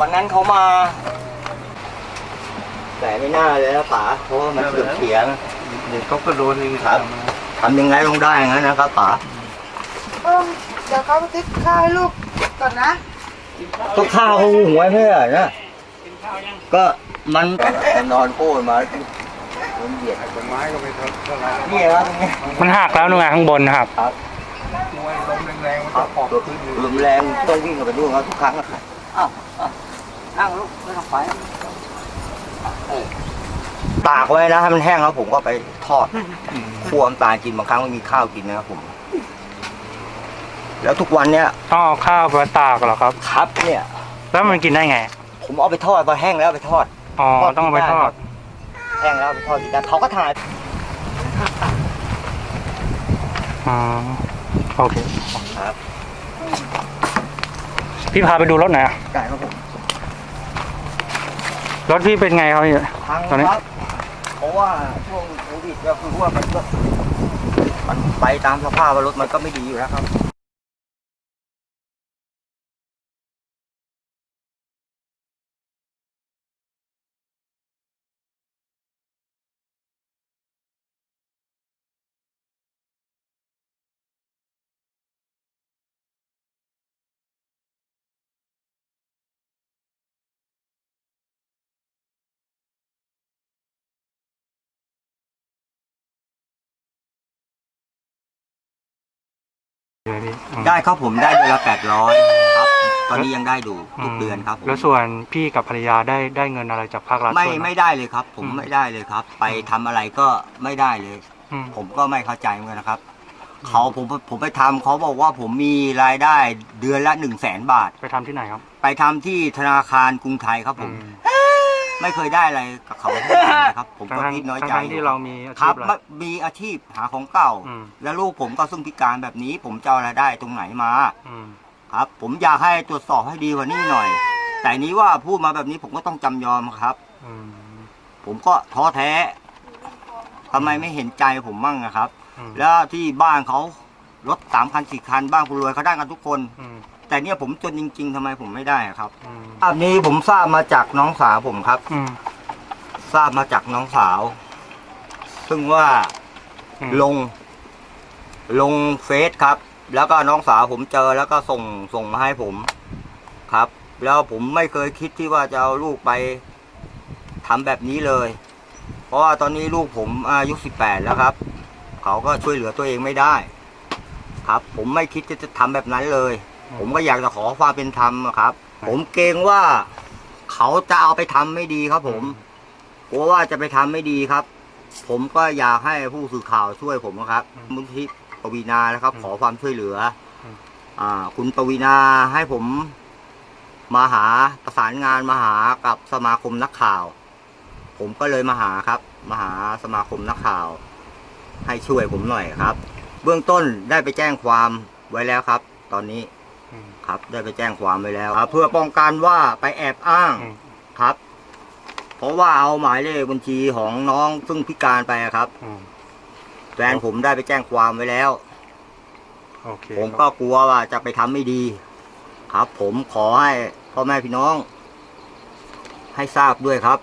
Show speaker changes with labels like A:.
A: วันนั้นเขามา แต่ไม่น่าเลยนะป๋าเพราะว่ามันเสื่อมเสียง
B: เด็กเขาก็โดนเอง
A: ครับทำยังไงลงได้อย่างนั้นนะครับป๋า
C: เออเดี๋ยวเขาไปติ๊กข้าวให้ลูกก่อนนะ
A: ก็ข้าวเขาหุงไว้ไม่ใช่เหรอนะ ก็มันนอนโค้นมาผมเหยียด
B: ต้นไม้ก็ไม่เท่าไหร่
A: นี่ครับตรงนี้
D: มันหักแล้วนู่นไงข้างบนครับ
A: ครับ
B: มวยลมแรงๆมัน
A: ครั
B: จะ
A: บ
B: ขอบขึ้นอยู่
A: ลมแรงต้องวิ่งกับไปดูครับทุกครั้งนะครับอ้าวอ้าวนั่งลูกไม่ต้องไปเออตากไว้นะให้มันแห้งแล้วผมก็ไปทอดคั่วน้ำตาลกินบางครั้งไม่มีข้าวกินนะครับผม แล้วทุกวันเนี้ย
D: ต้องเอาข้าวไปตากเหรอครับ
A: ครับเนี่ย
D: แล้วมันกินได้ไง
A: ผมเอาไปทอดพอแห้งแล้วเอาไปทอด
D: อ๋อ
A: ทอด
D: ต้องเอาไปทอด
A: แห้งแล้วเอาไปทอดกินได้เขาก็ถ่าย
D: อ๋อโอเค
A: ครับ
D: พี่พาไปดูรถหน่อยอะ
A: ได้ครับผม
D: รถพี่เป็นไงครับพี่
A: พัง
D: ตอนนี้
A: ครับเพราะว่าช่วงโควิดก็คือว่ามันก็มันไปตามสภาพว่ารถมันก็ไม่ดีอยู่แล้วครับ ได้ครับผมได้เดือนละแปดร้อยครับ ตอนนี้ยังได้ดูทุกเดือนครับผม
D: แล้วส่วนพี่กับภรรยาได้ได้เงินอะไรจากภาครัฐ
A: ไม่
D: ช่วยห
A: ไม่ได้เลยครับ ผม
D: อืม
A: ไม่ได้เลยครับ ไปทำอะไรก็ไม่ได้เลย
D: อืม
A: ผมก็ไม่เข้าใจเหมือนกันนะครับเขาผมผมไปทำเขาบอกว่าผมมีรายได้เดือนละหนึ่งแสนบาท
D: ไปทำที่ไหนครับ
A: ไปทำที่ธนาคารกรุงไทยครับผม
D: อืม
A: ไม่เคยได้อะไรกับเขาเท่าไหร่นะครับ ผมก็
D: ทั้ง
A: คิดน้อย
D: ทั้ง
A: ใจ
D: ทั้งที่เรามีอา
A: ค
D: ชี
A: รั
D: พ
A: บ
D: อะไร
A: มีอาชีพหาของเก่า
D: อืม
A: แล้วลูกผมก็ซึ่งพิการแบบนี้ ผมจะเอารายได้ตรงไหนมา
D: อืม
A: ครับ ผมอยากให้ตรวจสอบให้ดีกว่านี้หน่อย แต่นี้ว่าพูดมาแบบนี้ผมก็ต้องจำยอมครับ
D: อืม
A: ผมก็ท้อแท้ทำไมไม่เห็นใจผมมั่งนะครับ
D: อืม
A: แล้วที่บ้านเขารถสามคันสี่คันบ้านคุณรวยเขาได้กันทุกคน
D: อืม
A: แต่เนี่ยผมจนจริง ๆทำไมผมไม่ได้อะครับ
D: อืม
A: ภาพนี้ผมทราบมาจากน้องสาวผมครับ
D: อืม
A: ทราบมาจากน้องสาว ซึ่งว่า
D: อืม
A: ลง ลงเฟซครับ แล้วก็น้องสาวผมเจอแล้วก็ส่งส่งมาให้ผมครับ แล้วผมไม่เคยคิดที่ว่าจะเอาลูกไปทำแบบนี้เลย เพราะว่าตอนนี้ลูกผมอายุสิบแปดแล้วครับ เขาก็ช่วยเหลือตัวเองไม่ได้ ครับ ผมไม่คิดจะจะทำแบบนั้นเลย ผมก็อยากจะขอความเป็นธรรมอะครับ ผมเกรงว่าเขาจะเอาไปทำไม่ดีครับ ผมกลัวว่าจะไปทำไม่ดีครับ ผมก็อยากให้ผู้สื่อข่าวช่วยผมนะครับมูลที่ปวีนานะครับ ขอความช่วยเหลืออ
D: ม
A: อ่า คุณปวีนาให้ผมมาหาประสานงานมาหากับสมาคมนักข่าว ผมก็เลยมาหาครับ มาหาสมาคมนักข่าว ให้ช่วยผมหน่อยครับ เบื้องต้นได้ไปแจ้งความไว้แล้วครับ ตอนนี้
D: อืม
A: ครับได้ไปแจ้งความไว้แล้วครับเพื่อป้องกันว่าไปแอบอ้าง
D: อืม
A: ครับ เพราะว่าเอาหมายเลขบัญชีของน้องซึ่งพิการไปอะครับ
D: อืม
A: แฟนผมได้ไปแจ้งความไว้แล้ว
D: โอเค
A: ผมก็กลัวว่าจะไปทำไม่ดี ครับ ผมขอให้พ่อแม่พี่น้อง ให้ทราบด้วยครับ